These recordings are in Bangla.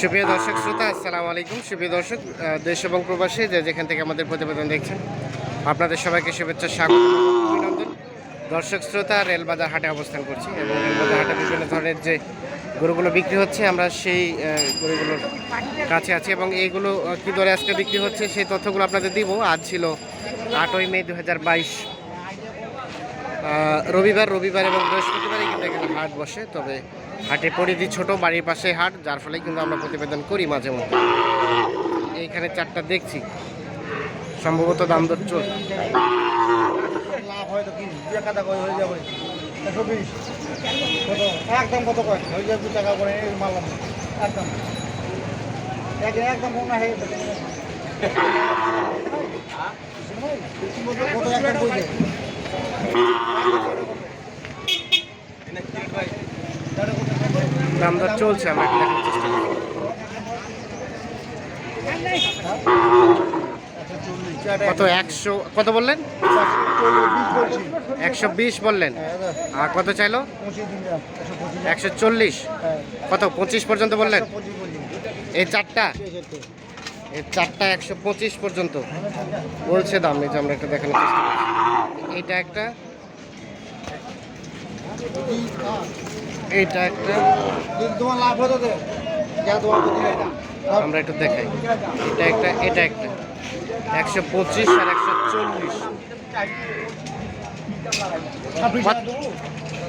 সুপ্রিয় দর্শক শ্রোতা, আসসালামু আলাইকুম। সুপ্রিয় দর্শক দেশ এবং প্রবাসী যে যেখান থেকে আমাদের প্রতিবেদন দেখছেন, আপনাদের সবাইকে শুভেচ্ছা, স্বাগত অভিনন্দন। দর্শক শ্রোতা, রেলবাজার হাটে অবস্থান করছি এবং রেলবাজার হাটে বিভিন্ন ধরনের যে গরুগুলো বিক্রি হচ্ছে, আমরা সেই গরুগুলোর কাছে আছি এবং এইগুলো কী দরে আজকে বিক্রি হচ্ছে, সেই তথ্যগুলো আপনাদের দিব। আজ ছিল আটই মে দু হাজার বাইশ। রবিবার রবিবার এবং বৃহস্পতিবারে কিন্তু এখানে হাট বসে তবে হাটে পরিধি ছোট বাড়ির পাশে হাট যার ফলে কিন্তু আমরা প্রতিবেদন করি মাঝে মধ্যে। এইখানে চারটা দেখছি। সম্ভবত দাম দর হয়ে কত? একদম কত কয় হয়ে যাবে দু টাকা করে মারলাম একদম। একদম কম না হয়ে যাবে। কত একদম কই দে? দাম দর চলছে আমরা কত, একশো, কত বললেন? একশো বিশ বললেন। আর কত চাইলো? একশো চল্লিশ। কত, পঁচিশ পর্যন্ত বললেন। এই চারটা? এই চারটা একশো পঁচিশ পর্যন্ত বলছে দাম, এই যে আমরা একটা দেখানোর চেষ্টা করছি। এইটা একটা এইটা একটা। আমরা একটু দেখাই। এটা একটা এটা একটা। একশো পঁচিশ আর একশো চল্লিশ।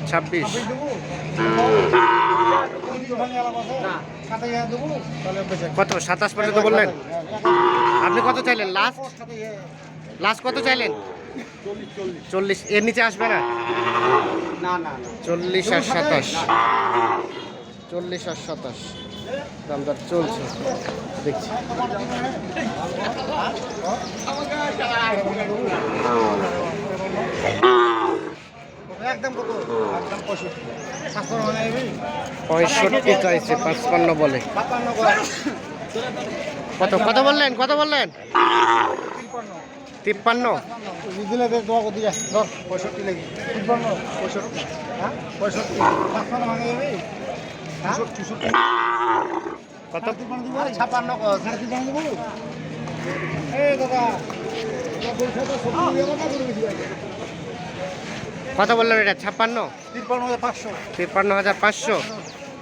ছাব্বিশ। কত? সাতাশ পর্যন্ত বললেন? আপনি কত চাইলেন? লাস্ট লাস্ট কত চাইলেন? চল্লিশ। এর নিচে আসবে না? না না চল্লিশ আর সাতাশ। চল্লিশ আর সাতাশ। দাম দর চলছে। দেখছি। একদম কত? একদম পঁয়ষট্টি। পঁয়ষট্টি চাইছে পাঁচপান্ন বলে। কত কত বললেন কত বললেন? তিপ্পান্ন। কত হ্যাঁ? হ্যাঁ? কত? দাদা কত বললেন এটা? ছাপ্পান্ন? তিপ্পান্ন হাজার পাঁচশো। তিপ্পান্ন হাজার পাঁচশো।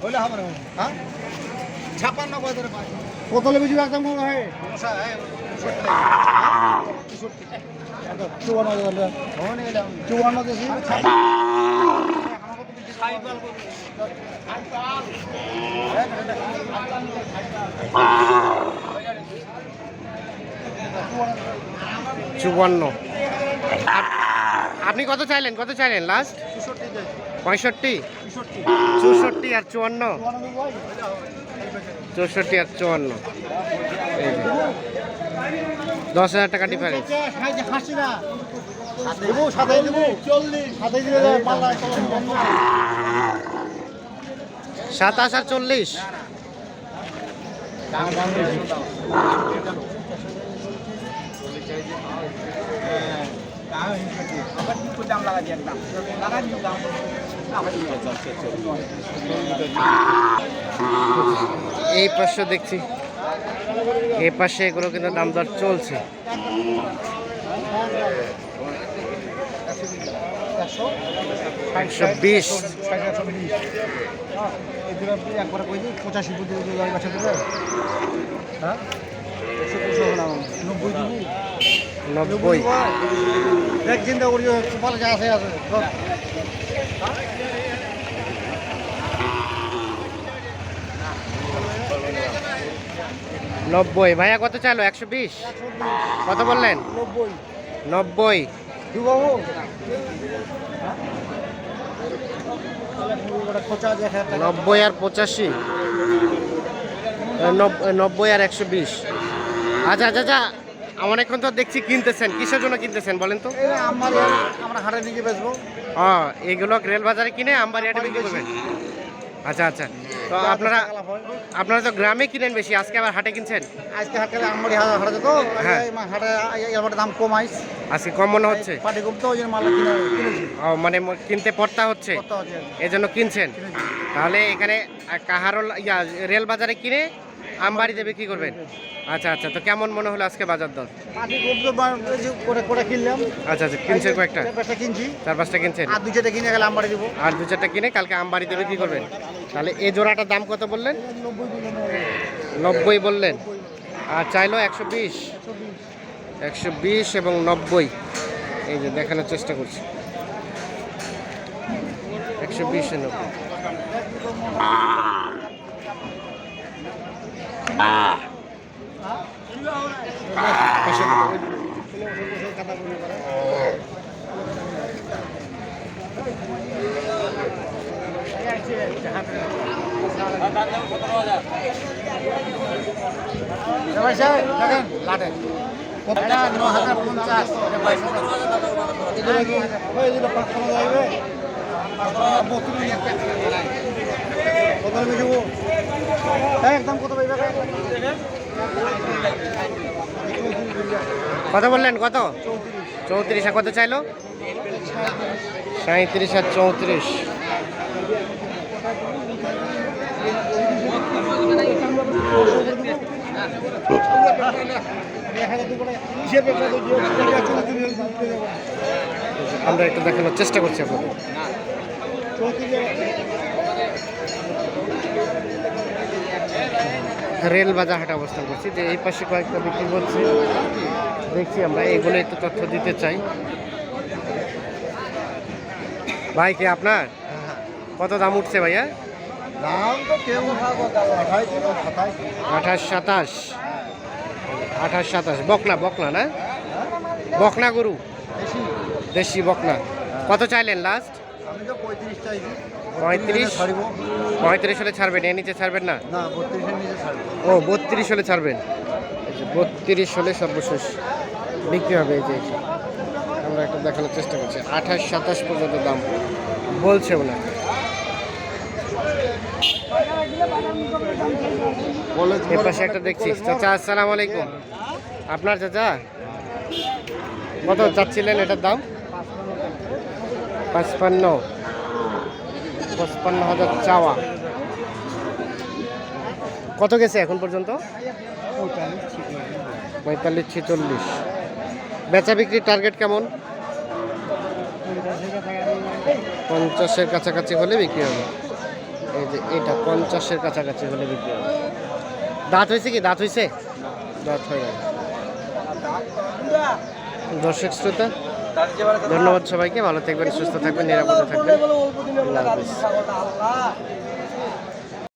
হইলে হবে হ্যাঁ? ছাপ্পান্ন কত ধরে কত লেবে যাবে একদম হয়। চুয়ান্ন হাজার চুয়ান্ন দেশি? চুয়ান্ন। আপনি কত চাইলেন? কত চাইলেন? লাস্ট পঁয়ষট্টি। চৌষট্টি। আর চুয়ান্ন। চৌষট্টি আর চুয়ান্ন। দশ হাজার টাকা ডিফারেন্স সাতাই দেবো চল্লিশ সাতাই দিলে যায় পাল্লা সাতাশ আর চল্লিশ। এই পাশে দেখছি। এই পাশে এগুলো কিন্তু দাম চলছে। একশো বিশ। পঁচাশি নব্বই। দেখ, চিন্তা করি আছে আছে নব্বই। ভাইয়া কত চাইলো? একশো বিশ? কত বললেন? নব্বই। নব্বই। আর পঁচাশি। নব্বই আর একশো বিশ। আচ্ছা আচ্ছা আচ্ছা। অনেকক্ষণ তো দেখছি কিনতেছেন। কিসের জন্য কিনতেছেন বলেন তো? আমরা হাটে নিয়ে বেচবো। ও এইগুলো রেল বাজারে কিনে আমবাড়িয়াটে বিক্রি করবেন। আচ্ছা আচ্ছা। তো আপনারা হয়। আপনারা তো গ্রামে কিনেন বেশি আজকে আবার হাটে কিনছেন? আজকে হাটে আমবাড়ি হাটে তো হ্যাঁ। হাটে এবার দাম কম আইস। আজকে কম মনে হচ্ছে? পাটি কম তো ওই মাল কিনে ও মানে কিনতে পড়তা হচ্ছে? কত আছে এই জন্য কিনছেন? তাহলে এখানে কাহারল ইয়া রেল বাজারে কিনে আমবাড়িতে বিক্রি করবেন? আচ্ছা আচ্ছা। তো কেমন মনে হলো আজকে বাজার দর? আচ্ছা আচ্ছা কিনছেন কয়েকটা? কিনছি। চার পাঁচটা কিনছেন? আর দুই চারটা কিনে গেলে আমবাড়ি দিব। আর দু চারটা কিনে কালকে করবেন? তাহলে এই জোড়াটার দাম কত বললেন? নব্বই বললেন। আর চাইলো একশো বিশ। একশো বিশ এবং নব্বই। এই যে দেখানোর চেষ্টা করছি। একশো বিশ নব্বই। পাশে দেখেন লাটে এটা ন হাজার পঞ্চাশ এটা বাইশ হাজার এগুলো কি ওই যেটা পাঁচশো যাইবে কত বললেন কত? চৌত্রিশ। কত চাইলো? সাঁত্রিশ আর চৌত্রিশ। আমরা একটু দেখানোর চেষ্টা করছি আপনাদের। রেল বাজার হাটে অবস্থান করছি যে এই পাশে কয়েকটা বিক্রি হচ্ছে দেখছি আমরা এগুলো একটু তথ্য দিতে চাই। ভাই কি আপনার? কত দাম উঠছে ভাইয়া? দাম তো কেউ আঠাশ সাতাশ। আঠাশ সাতাশ। বকনা বকনা না? বকনা গরু? দেশি। বকনা। কত চাইলেন লাস্ট পঁয়ত্রিশ পঁয়ত্রিশ? হলে ছাড়বেন? এর নিচে ছাড়বেন না? ও বত্রিশ হলে ছাড়বেন। বত্রিশ হলে সর্বশেষ বিক্রি হবে এই যে। আমরা একটু দেখানোর চেষ্টা করছি। আঠাশ সাতাশ পর্যন্ত দাম। বলছে ওনার এর একটা দেখছি। চাচা, আসসালামু আলাইকুম। আপনার চাচা? কত চাচ্ছিলেন এটার দাম? পাঁচপান্ন। পঁচপান্ন হাজার চাওয়া। কত গেছে এখন পর্যন্ত? পঁয়তাল্লিশ, ছেচল্লিশ। বেচা বিক্রির টার্গেট কেমন? পঞ্চাশের কাছাকাছি হলে বিক্রি হবে। যে এটা পঞ্চাশের কাছাকাছি হলে বিক্রি হবে। দাঁত হয়েছে কি? দাঁত হয়েছে? দাঁত হয়ে গেছে দর্শক শ্রোতা, ধন্যবাদ সবাইকে। ভালো থাকবেন, সুস্থ থাকবেন, নিরাপদে থাকবেন। আল্লাহ